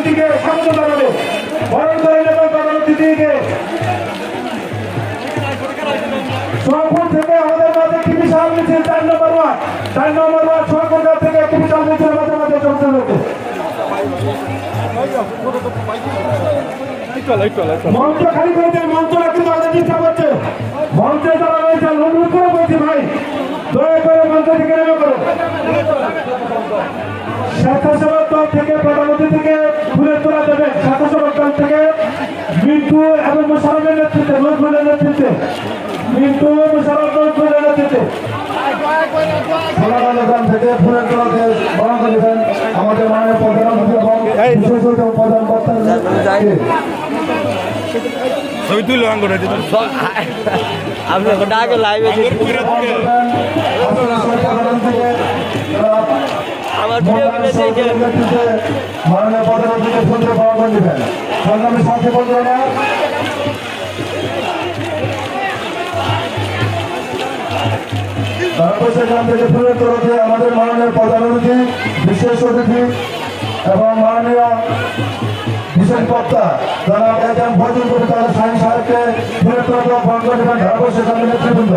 অতিথিকে স্বাগত জানাবে বরণ প্রধান অতিথিকে মঞ্চ খালি করে দেন মঞ্চটা কিন্তু আমাদের ডিস্টার্ব হচ্ছে মঞ্চে যারা রয়েছে অনুরোধ করে বলছি ভাই দয়া করে মঞ্চ থেকে নেমে করো স্বেচ্ছাসেবক দল থেকে প্রধান অতিথিকে ফুলের তোলা দেবে স্বেচ্ছাসেবক দল থেকে মিন্টু এবং মুশারফের নেতৃত্বে নজরুলের নেতৃত্বে। মিন্টু মুশারফ নজরুলের নেতৃত্বে। সোনাগান্ধী থেকে ফুলের তোলাকে বরণ করে আমাদের মাননীয় প্রধানমন্ত্রী এবং বিশেষ প্রধান বক্তা ছবি তুলো আঙ্গুর আপনি ওটা আগে লাইভে মাননীয় প্রধানমন্ত্রীকে বরণ করে দেবেন। সংগ্রামী সাথী বন্ধুরা তারপর সেখান থেকে ফুলের তরফে আমাদের মাননীয় প্রধান অতিথি বিশেষ অতিথি এবং মাননীয় বিশেষ বক্তা যারা একজন ভজন করে তারা সাইন সাহেবকে ফুলের তরফে করে দেবেন তারপর সেখান নেতৃবৃন্দ।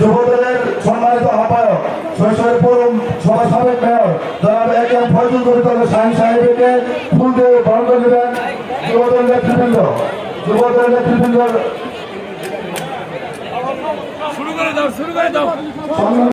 যুবদলের সম্মানিত আহ্বায়ক শৈশবপুর পৌর সভা সাবেক মেয়র জনাব এ এম ফয়জুল কবির সাইন সাহেবকে ফুল দিয়ে বরণ করে দেবেন যুবদল নেতৃবৃন্দ। যুবদল নেতৃবৃন্দ শুরু করে দাও শুরু করে দাও।